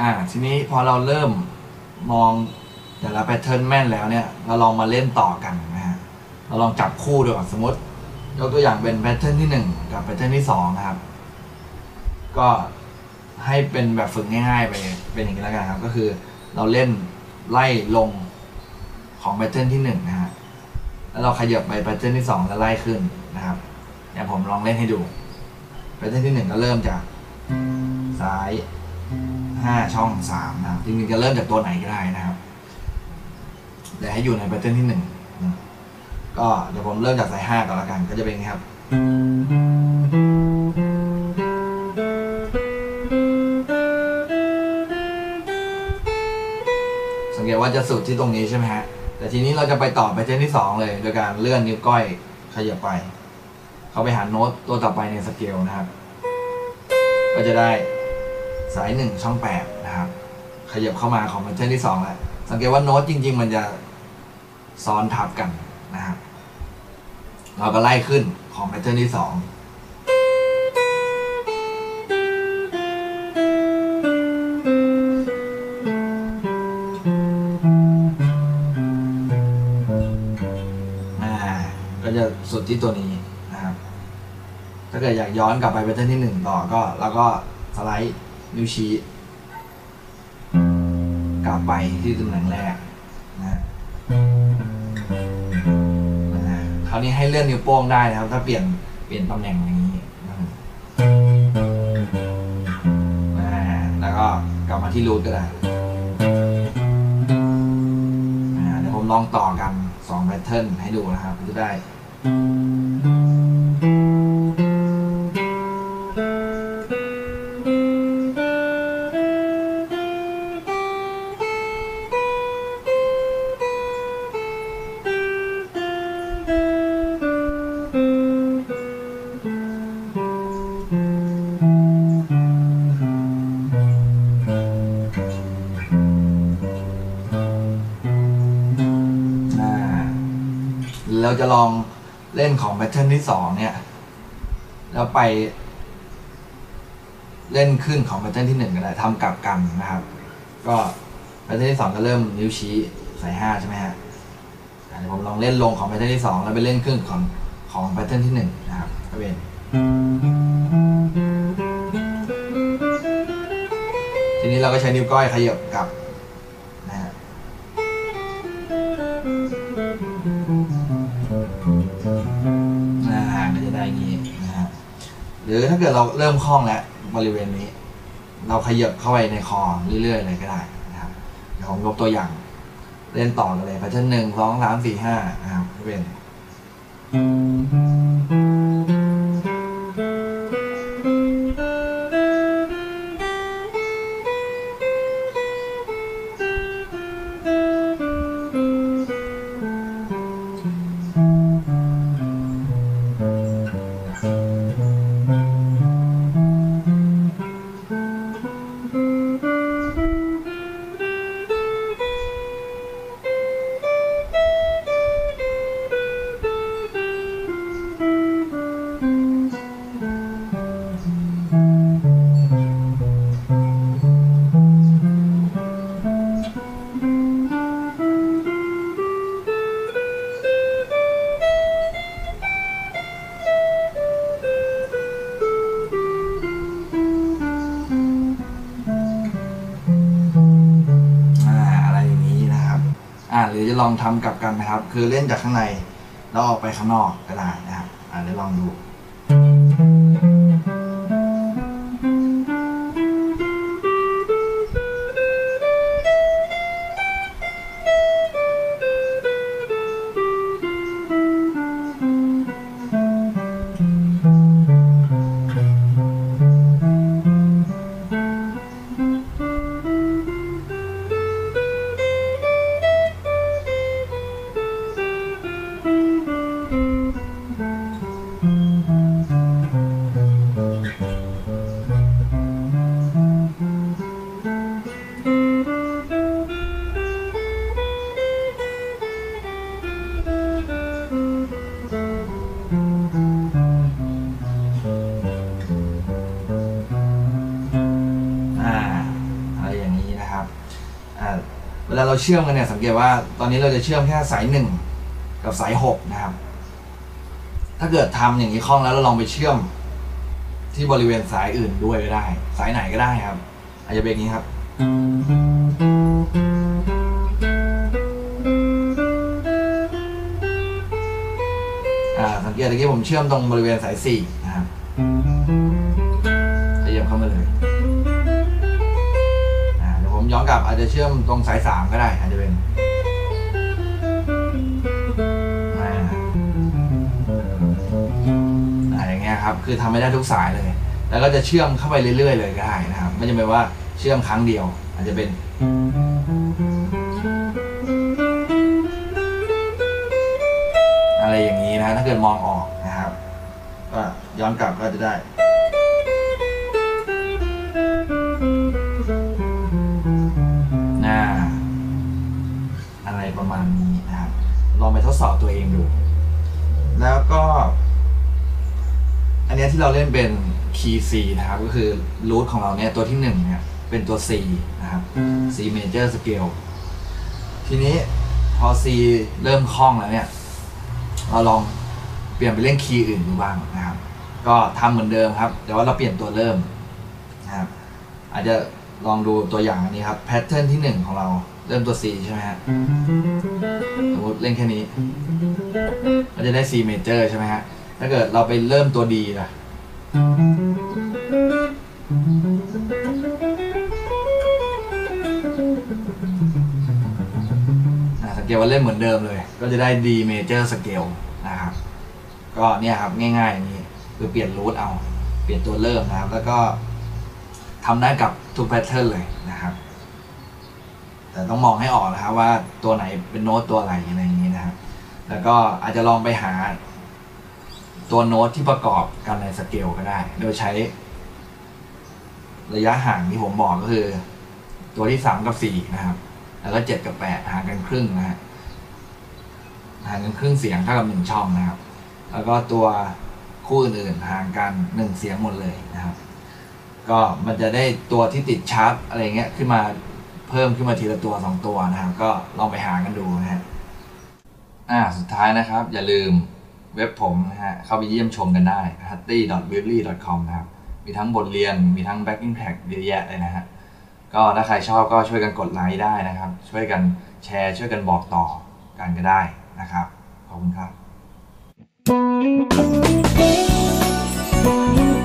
อ่าทีนี้พอเราเริ่มมองแต่ละแพทเทิร์นแม่นแล้วเนี่ย เราลองมาเล่นต่อกันนะฮะเราลองจับคู่ดูก่อนสมมติ ยกตัวอย่างเป็นแพทเทิร์นที่หนึ่งกับแพทเทิร์นที่สองนะครับ ก็ให้เป็นแบบฝึกง่ายๆไปเป็นอย่างนี้แล้วกันครับ ก็คือเราเล่นไล่ลงของแพทเทิร์นที่หนึ่งนะฮะแล้วเราขยับไปแพทเทิร์นที่สองแล้วไล่ขึ้นนะครับเดี๋ยวผมลองเล่นให้ดูแพทเทิร์นที่หนึ่งก็เริ่มจากซ้าย ห้าช่องสามนะครับจริงๆจะเริ่มจากตัวไหนก็ได้นะครับแต่ให้อยู่ในแพทเทิร์นที่หนึ่งอืมก็เดี๋ยวผมเริ่มจากสายห้าก่อนละกันก็จะเป็นอย่างนี้ครับ สังเกตว่าจะสุดที่ตรงนี้ใช่ไหมฮะ แต่ทีนี้เราจะไปต่อไปเส้นที่สองเลย โดยการเลื่อนนิ้วก้อยขยับไป เขาไปหาโน้ตตัวต่อไปในสเกลนะครับ ก็จะได้ สายหนึ่งช่องแปดนะครับ ขยับเข้ามาของเส้นที่สองแล้วสังเกตว่าโน้ตจริง ๆ มันจะซ้อนทับกันนะครับเราก็ไล่ขึ้นของแพทเทิร์นที่สองอ่าก็จะสุดที่ตัวนี้นะครับ ถ้าเกิดอยากย้อนกลับไปแพทเทิร์นที่หนึ่งต่อก็ แล้วก็สไลด์ นิ้วชี้กลับไปที่ตำแหน่งแรกนะนะคราวนี้ให้เลื่อนนิ้วโป้งได้นะครับ ถ้าเปลี่ยนเปลี่ยนตำแหน่งอย่างนี้นะแล้วก็กลับมาที่รูทก็ได้เดี๋ยวผมลองต่อกัน2แพทเทิร์นให้ดูนะครับจะได้ เราจะลองเล่นของแพทเทิร์นที่สองเนี่ย แล้วไป เล่นขึ้นของแพทเทิร์นที่หนึ่งก็ได้ทำกลับกันนะครับ ก็แพทเทิร์นที่สองก็เริ่มนิ้วชี้ใส่ห้าใช่ไหมฮะเดี๋ยวผมลองเล่นลงของแพทเทิร์นที่สองแล้วไปเล่นขึ้นของของแพทเทิร์นที่หนึ่งนะครับก็เป็นทีนี้เราก็ใช้นิ้วก้อยขยับกลับนะฮะ หรือถ้าเกิดเราเริ่มคล่องแล้วบริเวณนี้ เราขยับเข้าไปในคอเรื่อยๆเลยก็ได้นะครับเดี๋ยวผมยกตัวอย่าง เล่นต่อกันเลยแพทเทิร์นหนึ่งสองสามสี่ห้านะครับเป็น ดี๋ยวจะลองทำกลับกันนะครับ คือเล่นจากข้างในแล้วออกไปข้างนอกก็ได้นะครับเดี๋ยวลองดู ลาเราเชื่อมกันเนี่ยสังเกตว่าตอนนี้เราจะเชื่อมแค่สายหนึ่งกับสายหกนะครับ ถ้าเกิดทำอย่างนี้คล่องแล้วเราลองไปเชื่อมที่บริเวณสายอื่นด้วยก็ได้ สายไหนก็ได้ครับ อาจจะเป็นอย่างนี้ครับ อ่าสังเกตตะกี้ผมเชื่อมตรงบริเวณสายสี่ ย้อนกลับอาจจะเชื่อมตรงสายสามก็ได้ อาจจะเป็นอ่าอ่าอย่างเงี้ยครับ คือทำไม่ได้ทุกสายเลย แล้วก็จะเชื่อมเข้าไปเรื่อยๆ เลยก็ได้นะครับ ไม่จำเป็นว่าเชื่อมครั้งเดียว อาจจะเป็นอะไรอย่างนี้นะ ถ้าเกิดมองออกนะครับ ก็ย้อนกลับก็จะได้ อะไรประมาณนี้นะครับ ลองไปทดสอบตัวเองดู แล้วก็ อันนี้ที่เราเล่นเป็นคีย์ C นะครับ ก็คือรูทของเราเนี่ยตัวที่หนึ่งเนี่ยเป็นตัว C นะครับ C major scale ทีนี้พอ C เริ่มคล่องแล้วเนี่ย เราลองเปลี่ยนไปเล่นคีย์อื่นดูบ้างนะครับ ก็ทำเหมือนเดิมครับ แต่ว่าเราเปลี่ยนตัวเริ่มนะครับ อาจจะลองดูตัวอย่างอันนี้ครับ แพทเทิร์นที่หนึ่งของเรา เริ่มตัว C ใช่ไหมฮะ สมมติเล่นแค่นี้ก็จะได้ C major ใช่ไหมฮะ ถ้าเกิดเราไปเริ่มตัว D ล่ะอ่าสังเกตว่าเล่นเหมือนเดิมเลย ก็จะได้ D major scale นะครับ ก็เนี่ยครับง่ายๆอย่างนี้คือเปลี่ยนรูทเอา เปลี่ยนตัวเริ่มนะครับ แล้วก็ทำได้กับทุกแพทเทิร์นเลยนะครับ แต่ต้องมองให้ออกนะครับว่าตัวไหนเป็นโน้ตตัวอะไรอะไรอย่างนี้นะครับ แล้วก็อาจจะลองไปหา ตัวโน้ตที่ประกอบกันในสเกลก็ได้ โดยใช้ ระยะห่างที่ผมบอกก็คือ ตัวที่สามกับสี่นะครับ แล้วก็เจ็ดกับแปดห่างกันครึ่งนะฮะห่างกันครึ่งเสียงเท่ากับหนึ่งช่องนะครับ แล้วก็ตัวคู่อื่นห่างกันหนึ่งเสียงหมดเลยนะครับ ก็มันจะได้ตัวที่ติดชาร์ปอะไรเงี้ยขึ้นมา เพิ่มขึ้นมาทีละตัวสองตัวนะครับ ก็ลองไปหากันดูนะฮะอ่าสุดท้ายนะครับ อย่าลืมเว็บผมนะฮะเข้าไปเยี่ยมชมกันได้ h u t t y w e b l y c o m นะครับ มีทั้งบทเรียนมีทั้ง backing track เยอะแยะเลยนะฮะก็ถ้าใครชอบก็ช่วยกันกดไลค์ได้นะครับ ช่วยกันแชร์ ช่วยกันบอกต่อกันก็ได้นะครับ ขอบคุณครับ Thank you.